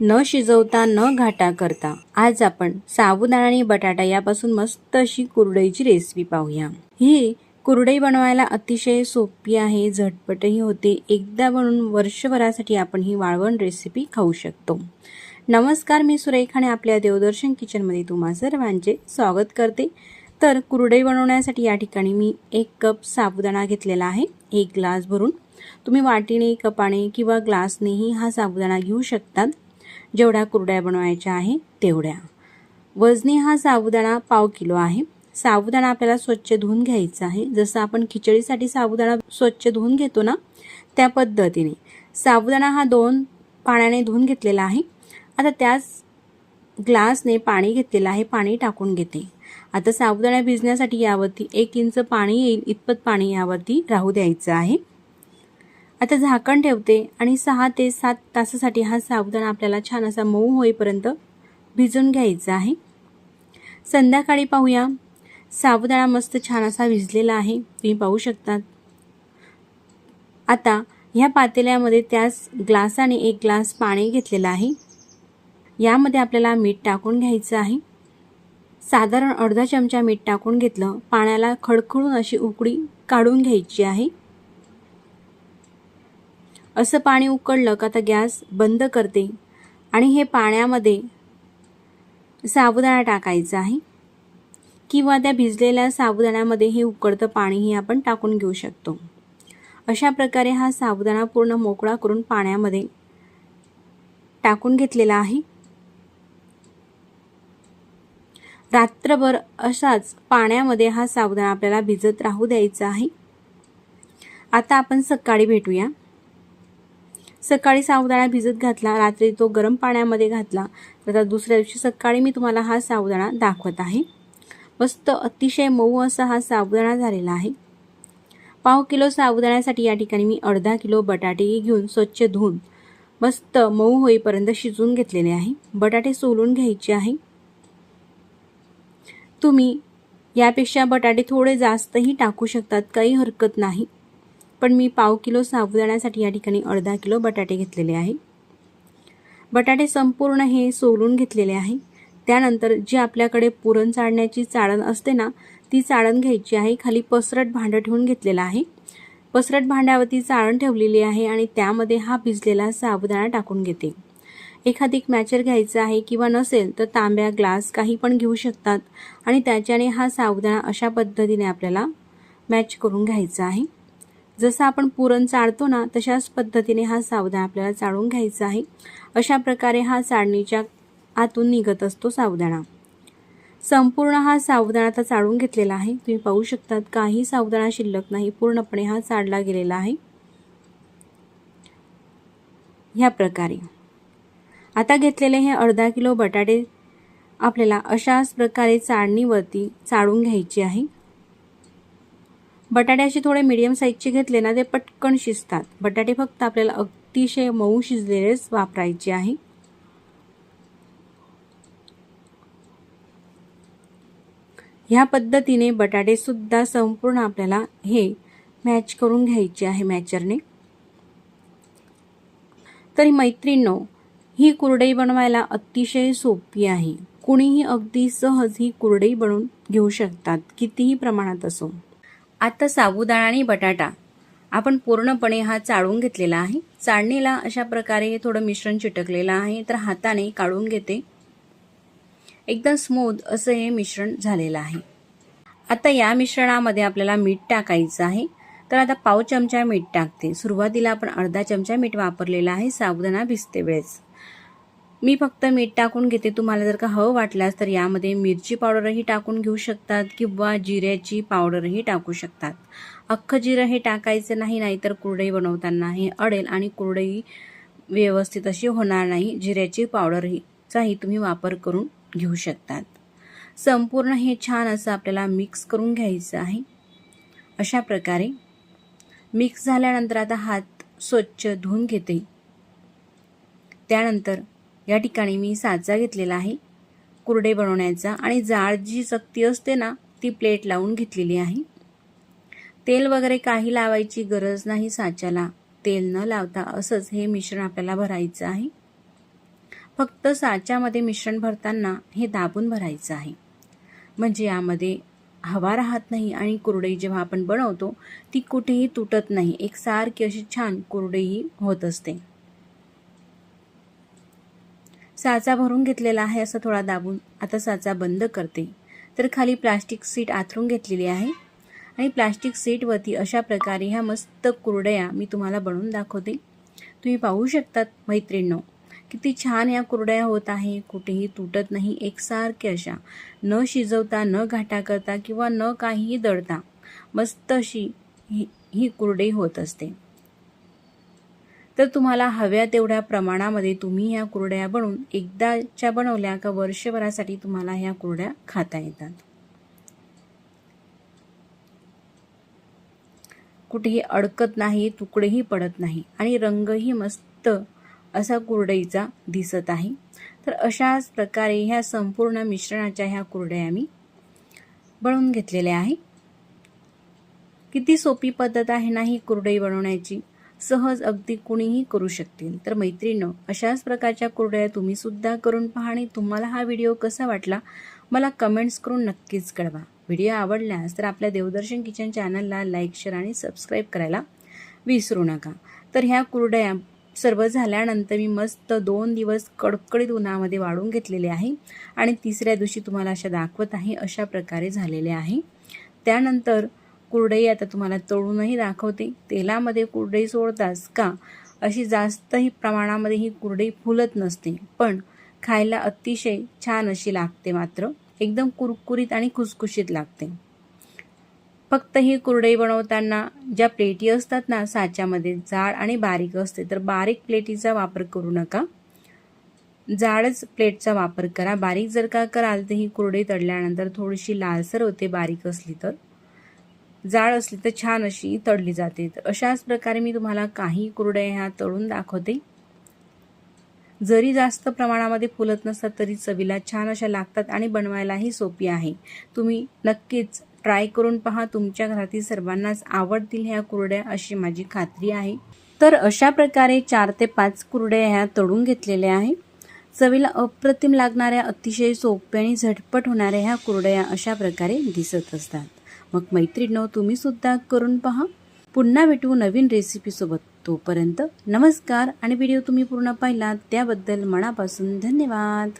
न शिजवता न घाटा करता. आज आपण साबुदाणा आणि बटाटा यापासून मस्त अशी कुरडईची रेसिपी पाहूया. ही कुरडई बनवायला अतिशय सोपी आहे झटपटही होते. एकदा बनवून वर्षभरासाठी आपण ही वाळवण रेसिपी खाऊ शकतो. नमस्कार मी सुरेखाने आणि आपल्या देवदर्शन किचनमध्ये तुम्हा सर्वांचे स्वागत करते. तर कुरडई बनवण्यासाठी या ठिकाणी मी एक कप साबुदाणा घेतलेला आहे. एक ग्लास भरून. तुम्ही वाटीने कपाने किंवा ग्लासनेही हा साबुदाणा घेऊ शकतात. जेवढ्या कुरड्या बनवायच्या आहे तेवढ्या. वजनी हा साबुदाणा पाव किलो आहे. साबुदाणा आपल्याला स्वच्छ धुवून घ्यायचा आहे. जसं आपण खिचडीसाठी साबुदाणा स्वच्छ धुवून घेतो ना त्या पद्धतीने. साबुदाणा हा दोन पाण्याने धुवून घेतलेला आहे. आता त्याच ग्लासने पाणी घेतलेलं आहे. पाणी टाकून घेते. आता साबुदाणा भिजण्यासाठी यावरती एक इंच पाणी येईल. इतपत पाणी यावरती राहू द्यायचं आहे. आता झाकण ठेवते आणि सहा ते सात तासासाठी हा साबुदाणा आपल्याला छान असा मऊ होईपर्यंत भिजून घ्यायचा आहे. संध्याकाळी पाहूया. साबुदाणा मस्त छान असा भिजलेला आहे. तुम्ही पाहू शकतात. आता ह्या पातेल्यामध्ये त्याच ग्लासाने एक ग्लास पाणी घेतलेलं आहे. यामध्ये आपल्याला मीठ टाकून घ्यायचं आहे. साधारण अर्धा चमचा मीठ टाकून घेतलं. पाण्याला खडखडून अशी उकडी काढून घ्यायची आहे. असं पाणी उकळलं का तर गॅस बंद करते आणि हे पाण्यामध्ये साबुदाणा टाकायचा आहे. किंवा त्या भिजलेल्या साबुदाण्यामध्ये हे उकळतं पाणीही आपण टाकून घेऊ शकतो. अशा प्रकारे हा साबुदाणा पूर्ण मोकळा करून पाण्यामध्ये टाकून घेतलेला आहे. रात्रभर असाच पाण्यामध्ये हा साबुदाणा आपल्याला भिजत राहू द्यायचा आहे. आता आपण सकाळी भेटूया. सकाळी साबुदाणा भिजत घातला रात्री तो गरम पाण्यामध्ये घातला. तर आता दुसऱ्या दिवशी सकाळी मी तुम्हाला हा साबुदाणा दाखवत आहे. मस्त अतिशय मऊ असा हा साबुदाणा झालेला आहे. पाव किलो साबुदाण्यासाठी या ठिकाणी मी अर्धा किलो बटाटे घेऊन स्वच्छ धुवून मस्त मऊ होईपर्यंत शिजवून घेतलेले आहे. बटाटे सोलून घ्यायचे आहे. तुम्ही यापेक्षा बटाटे थोडे जास्तही टाकू शकतात काही हरकत नाही. पण मी पाव किलो साबुदाण्यासाठी या ठिकाणी अर्धा किलो बटाटे घेतलेले आहे. बटाटे संपूर्ण हे सोलून घेतलेले आहे. त्यानंतर जी आपल्याकडे पुरण चाळण्याची चाळण असते ना ती चाळण घ्यायची आहे. खाली पसरट भांडं ठेवून घेतलेलं आहे. पसरट भांड्यावरती चाळण ठेवलेली आहे आणि त्यामध्ये हा भिजलेला साबुदाणा टाकून घेते. एखादी मॅचर घ्यायचं आहे किंवा नसेल तर तांब्या ग्लास काही पण घेऊ शकतात आणि त्याच्याने हा साबुदाणा अशा पद्धतीने आपल्याला मॅच करून घ्यायचा आहे. जसं आपण पुरण चाळतो ना तशाच पद्धतीने हा सावदा आपल्याला चाळून घ्यायचा आहे. अशा प्रकारे हा चाळणीच्या आतून निघत असतो सावदाणा संपूर्ण हा सावदाणा आता चाळून घेतलेला आहे. तुम्ही पाहू शकतात काही सावदाणा शिल्लक नाही. पूर्णपणे हा चाळला गेलेला आहे. ह्या प्रकारे. आता घेतलेले हे अर्धा किलो बटाटे आपल्याला अशाच प्रकारे चाळणीवरती चाळून घ्यायचे आहे. बटाटे असे थोडे मीडियम साईजचे घेतले ना ते पटकन शिजतात. बटाटे फक्त आपल्याला अतिशय मऊ शिजलेलेच वापरायचे आहे. ह्या पद्धतीने बटाटेसुद्धा संपूर्ण आपल्याला हे मॅच करून घ्यायचे आहे मॅचरने तरी मैत्रिणींनो ही कुरडई बनवायला अतिशय सोपी आहे. कुणीही अगदी सहज ही कुरडई बनवून घेऊ शकतात कितीही प्रमाणात असो. आता साबुदाणा आणि बटाटा. आपण पूर्णपणे हा चाळून घेतलेला आहे. चाळणीला अशा प्रकारे थोडं मिश्रण चिटकलेलं आहे तर हाताने काढून घेते. एकदम स्मूथ असं हे मिश्रण झालेलं आहे. आता या मिश्रणामध्ये आपल्याला मीठ टाकायचं आहे. तर आता पाव चमचा मीठ टाकते. सुरुवातीला आपण अर्धा चमचा मीठ वापरलेला आहे साबुदाणा भिजते वेळेस. मी फक्त मीठ टाकून घेते. तुम्हाला जर का हवं वाटल्यास तर यामध्ये मिरची पावडरही टाकून घेऊ शकतात किंवा जिऱ्याची पावडरही टाकू शकतात. अख्खं जिरं हे टाकायचं नाही नाहीतर कुरडई बनवताना हे अडेल आणि कुरडई व्यवस्थित अशी होणार नाही. जिऱ्याची पावडरचाही तुम्ही वापर करून घेऊ शकतात. संपूर्ण हे छान असं आपल्याला मिक्स करून घ्यायचं आहे. अशा प्रकारे मिक्स झाल्यानंतर आता हात स्वच्छ धुवून घेते. त्यानंतर या ठिकाणी मी साचा घेतलेला आहे. कुरडे बनवण्याचा आणि जाड जी सक्ती असते ना ती प्लेट लावून घेतलेली आहे. तेल वगैरे काही लावायची गरज नाही साच्याला. तेल न लावता असंच हे मिश्रण आपल्याला भरायचं आहे. फक्त साच्यामध्ये मिश्रण भरताना हे दाबून भरायचं आहे. म्हणजे यामध्ये हवा राहत नाही आणि कुरडई जेव्हा आपण बनवतो ती कुठेही तुटत नाही. एक सारखी अशी छान कुरडई होत असते. साचा भरून घेतलेला आहे असं थोडा दाबून. आता साचा बंद करते. तर खाली प्लास्टिक सीट आथरून घेतलेली आहे. आणि प्लास्टिक सीटवरती अशा प्रकारे ह्या मस्त कुरडया मी तुम्हाला बनवून दाखवते. तुम्ही पाहू शकतात मैत्रिणींनो किती छान या कुरडया होत आहे. कुठेही तुटत नाही एकसारखे अशा. न शिजवता न घाटा करता किंवा न काहीही दळता मस्त अशी ही ही कुरडई होत असते. तर तुम्हाला हव्या तेवढ्या प्रमाणामध्ये तुम्ही ह्या कुरड्या बनवून एकदाच्या बनवल्या का वर्षभरासाठी तुम्हाला ह्या कुरड्या खाता येतात. कुठेही अडकत नाही तुकडेही पडत नाही आणि रंगही मस्त असा कुरडईचा दिसत आहे. तर अशाच प्रकारे ह्या संपूर्ण मिश्रणाच्या ह्या कुरड्या मी बनवून घेतलेल्या आहे. किती सोपी पद्धत आहे ना ही कुरडई बनवण्याची? सहज अगदी कुणीही करू शकतील. तर मैत्रिणीनं अशाच प्रकारच्या कुरड्या तुम्ही सुद्धा करून पहा आणि तुम्हाला हा व्हिडिओ कसा वाटला मला कमेंट्स करून नक्कीच कळवा. व्हिडिओ आवडल्यास तर आपल्या देवदर्शन किचन चॅनलला लाईक शेअर आणि सबस्क्राईब करायला विसरू नका. तर ह्या कुरड्या सर्व झाल्यानंतर मी मस्त दोन दिवस कडकडीत उन्हामध्ये वाढून घेतलेले आहे आणि तिसऱ्या दिवशी तुम्हाला अशा दाखवत आहे अशा प्रकारे झालेले आहे. त्यानंतर कुरडई आता तुम्हाला तळूनही दाखवते. तेलामध्ये कुरडई सोडताच का? अशी जास्तही प्रमाणामध्ये ही कुरडई फुलत नसते. पण खायला अतिशय छान अशी लागते मात्र. एकदम कुरकुरीत आणि खुसखुशीत लागते. फक्त ही कुरडई बनवताना ज्या प्लेटी असतात ना साच्यामध्ये जाड आणि बारीक असते तर बारीक प्लेटीचा वापर करू नका. जाडच प्लेटचा वापर करा. बारीक जर का कराल तर ही कुरडई तळल्यानंतर थोडीशी लालसर होते बारीक असली तर. जाळ असली तर छान अशी तळली जाते. तर अशाच प्रकारे मी तुम्हाला काही कुरड्या ह्या तळून दाखवते. जरी जास्त प्रमाणामध्ये फुलत नसतात तरी चवीला छान अशा लागतात आणि बनवायलाही सोपी आहे. तुम्ही नक्कीच ट्राय करून पहा. तुमच्या घरातील सर्वांनाच आवडतील ह्या कुरड्या अशी माझी खात्री आहे. तर अशा प्रकारे चार ते पाच कुरड्या ह्या तळून घेतलेल्या आहे चवीला अप्रतिम लागणाऱ्या अतिशय सोप्या आणि झटपट होणाऱ्या ह्या कुरड्या अशा प्रकारे दिसत असतात. मग मैत्रिणो तुम्ही सुद्धा करून पहा. पुन्हा भेटू नवीन रेसिपीसोबत तोपर्यंत नमस्कार आणि व्हिडिओ तुम्ही पूर्ण पाहिलात त्याबद्दल मनापासून धन्यवाद.